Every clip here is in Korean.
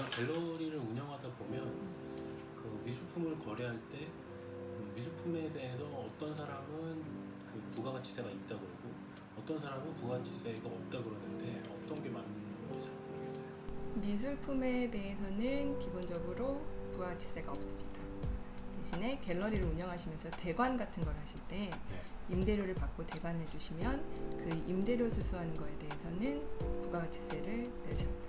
제가 갤러리를 운영하다 보면 그 미술품을 거래할 때 음, 미술품에 대해서 어떤 사람은 그 부가가치세가 있다 그러고 어떤 사람은 부가가치세가 없다 그러는데 어떤 게 맞는 건지 잘 모르겠어요. 미술품에 대해서는 기본적으로 부가가치세가 없습니다. 대신에 갤러리를 운영하시면서 대관 같은 걸 하실 때 네. 임대료를 받고 대관해 주시면 그 임대료 수수하는 거에 대해서는 부가가치세를 내셔야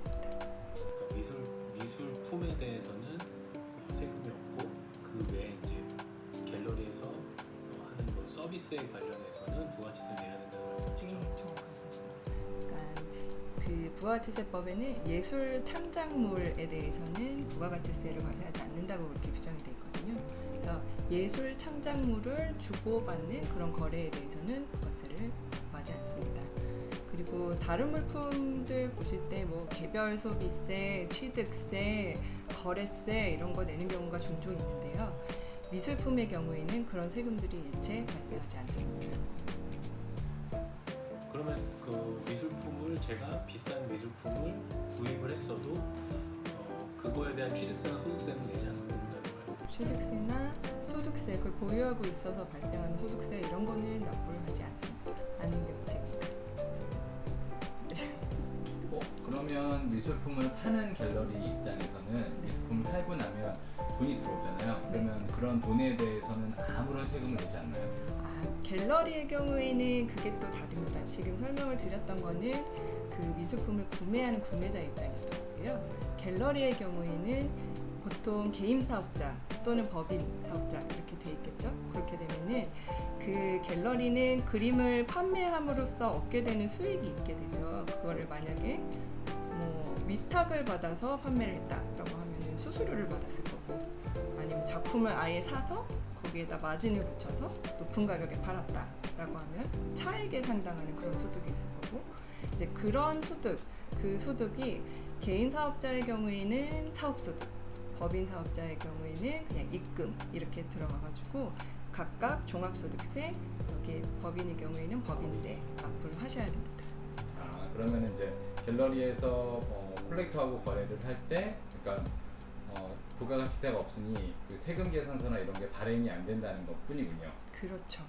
미술품에 대해서는 어, 세금이 없고 그 외에 이제 갤러리에서 어, 하는 뭐 서비스에 관련해서는 부가가치세를 내야 된다는 말씀이시죠? 네. 그러니까 그 부가가치세법에는 예술 창작물에 대해서는 부가가치세를 과세하지 않는다고 그렇게 규정이 돼 있거든요. 그래서 예술 창작물을 주고받는 그런 거래에 대해서는 부가세를. 그리고 다른 물품들 보실 때 뭐 개별 소비세, 취득세, 거래세 이런 거 내는 경우가 종종 있는데요. 미술품의 경우에는 그런 세금들이 일체 발생하지 않습니다. 그러면 그 미술품을 제가 비싼 미술품을 구입을 했어도 어, 그거에 대한 취득세나 소득세는 내지 않는다는 말씀. 취득세나 소득세, 그걸 보유하고 있어서 발생하는 소득세 이런 거는 납부를 하지 않습니다. 않는 명칭 그러면 미술품을 파는 갤러리 입장에서는 미술품을 팔고 나면 돈이 들어오잖아요. 그러면 그런 돈에 대해서는 아무런 세금을 내지 않나요? 아, 갤러리의 경우에는 그게 또 다릅니다. 지금 설명을 드렸던 거는 그 미술품을 구매하는 구매자 입장이었던 거고요. 갤러리의 경우에는 보통 개인 사업자 또는 법인 사업자 이렇게 돼 있겠죠. 그렇게 되면은 그 갤러리는 그림을 판매함으로써 얻게 되는 수익이 있게 되죠. 그거를 만약에 뭐 위탁을 받아서 판매를 했다라고 하면은 수수료를 받았을 거고 아니면 작품을 아예 사서 거기에다 마진을 붙여서 높은 가격에 팔았다라고 하면 그 차액에 상당하는 그런 소득이 있을 거고 이제 그런 소득 그 소득이 개인 사업자의 경우에는 사업소득 법인 사업자의 경우에는 그냥 입금 이렇게 들어가가지고 각각 종합소득세 여기 법인의 경우에는 법인세 납부를 하셔야 됩니다. 아, 그러면 이제 갤러리에서 어, 콜렉터하고 거래를 할 때, 그러니까 어, 부가가치세가 없으니 그 세금 계산서나 이런 게 발행이 안 된다는 것 뿐이군요. 그렇죠.